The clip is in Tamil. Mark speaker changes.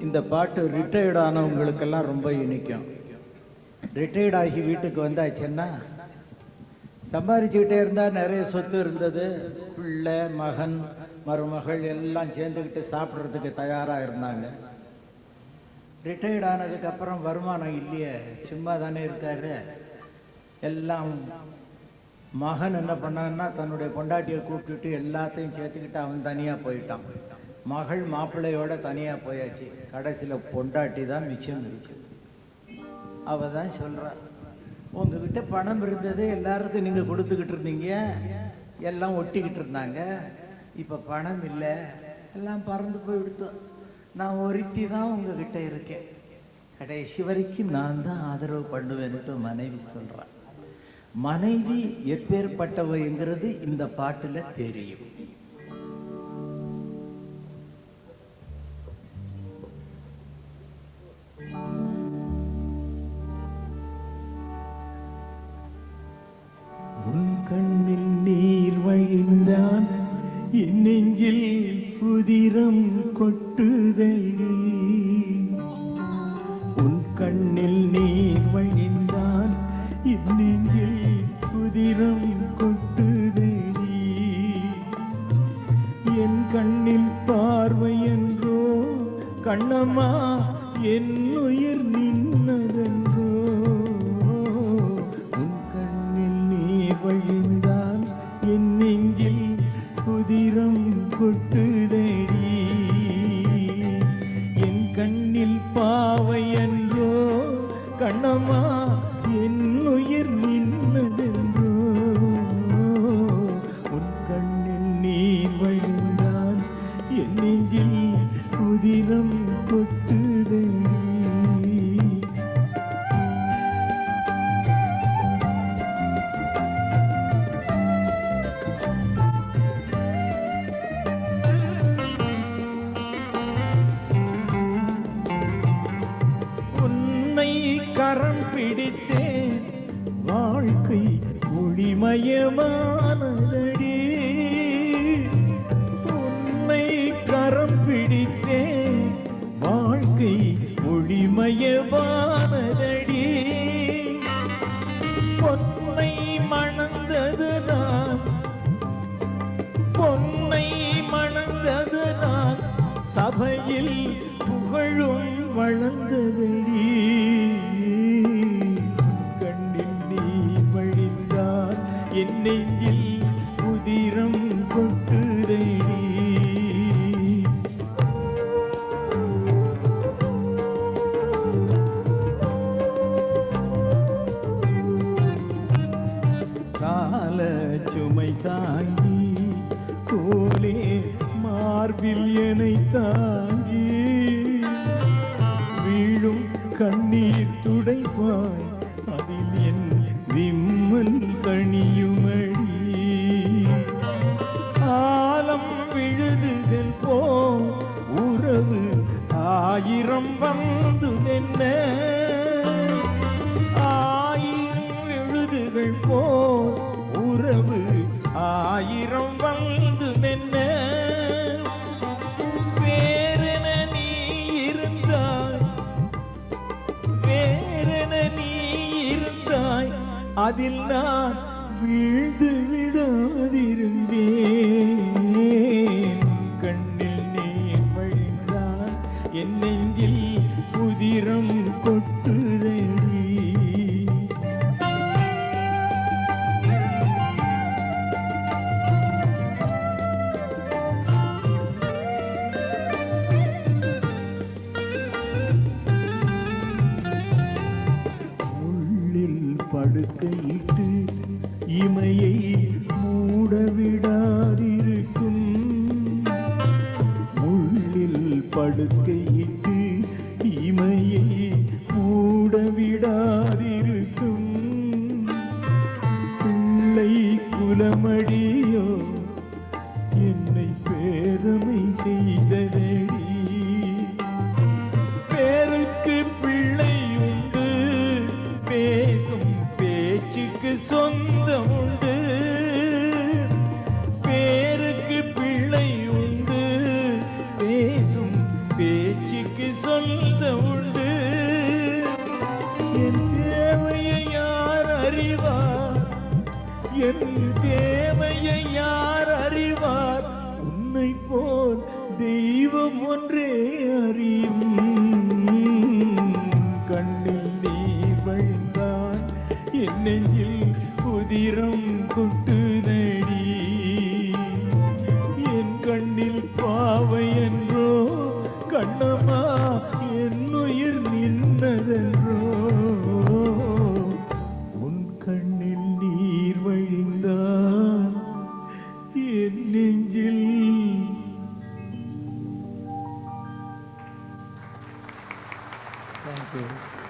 Speaker 1: இந்த பாட்டு ரிட்டையர்ட் ஆனவங்களுக்கெல்லாம் ரொம்ப இனிக்கும். ரிட்டையர்ட் ஆகி வீட்டுக்கு வந்தாச்சுன்னா சம்பாதிச்சுக்கிட்டே இருந்தால் நிறைய சொத்து இருந்தது. பிள்ளை மகன் மருமகள் எல்லாம் சேர்ந்துக்கிட்டு சாப்பிட்றதுக்கு தயாராக இருந்தாங்க. ரிட்டையர்ட் ஆனதுக்கப்புறம் வருமானம் இல்லையே. சும்மா தானே இருக்காரு. எல்லாம் மகன் என்ன பண்ணான்னா தன்னுடைய பொண்டாட்டியை கூப்பிட்டுட்டு எல்லாத்தையும் சேர்த்துக்கிட்டு அவன் தனியாக போயிட்டான். மகள் மாப்பிள்ளையோட தனியாக போயாச்சு. கடைசியில் பொண்டாட்டி தான் மிச்சம் இருந்துச்சு. அவ தான் சொல்றா உங்ககிட்ட பணம் இருந்தது எல்லாருக்கும் நீங்க கொடுத்துக்கிட்டு இருந்தீங்க. எல்லாம் ஒட்டிக்கிட்டு இருந்தாங்க. இப்ப பணம் இல்லை. எல்லாம் பறந்து போய் விடுத்தோம் நான் ஒருத்தி தான் உங்ககிட்ட இருக்கேன். கடைசி வரைக்கும் நான் தான் ஆதரவு பண்ணுவேன்ட்டு மனைவி சொல்றான் மனைவி எப்பேற்பட்டவைங்கிறது இந்த பாட்டுல தெரியும். என் நெஞ்சில் புதிரம் கொட்டுதல் உன் கண்ணில் நீர் வழிந்தான் என் நெஞ்சில் புதிரம் கொட்டுதல் என் கண்ணில் பார்வை என்றோ கண்ணம்மா என் உயிர் நின்னதென்றோ உன் கண்ணில் நீர் வழிந்த புதிரம் பிடித்தேன். வாழ்க்கை ஒளிமயமானதடி. உன்னை கரம் பிடித்தேன். வாழ்க்கை ஒளிமயமானதடி. பொன்னை மணந்தது நான் பொன்னை மணந்தது நான் சபையில் புகழும் வளர்ந்ததடி. நெஞ்சில் புதிரம் கொட்டுதடி. சால சுமை தாங்கி கோலே மார்பில் என்னை தாங்கி. வீழும் கண்ணீர் துடைப்பாய் அதில் என் விம்மல் வந்து நின்ன. ஆயிரம் எழுதுகள் போ உறவு ஆயிரம் வந்து நின்ன. வேறென நீ இருந்தாய்? வேறென நீ இருந்தாய்? அதில் நான் வீழ்ந்து விடாதிருந்தேன். என் நெஞ்சில் புதிரம் கொட்டுதடி? உள்ளில் படுக்கையிட்டு என் தேவையை யார் அறிவார்? உன்னை போல் தெய்வம் ஒன்றே அறியும். கண்ணில் நீ வழிந்தான் என்னை நெஞ்சில் Thank you.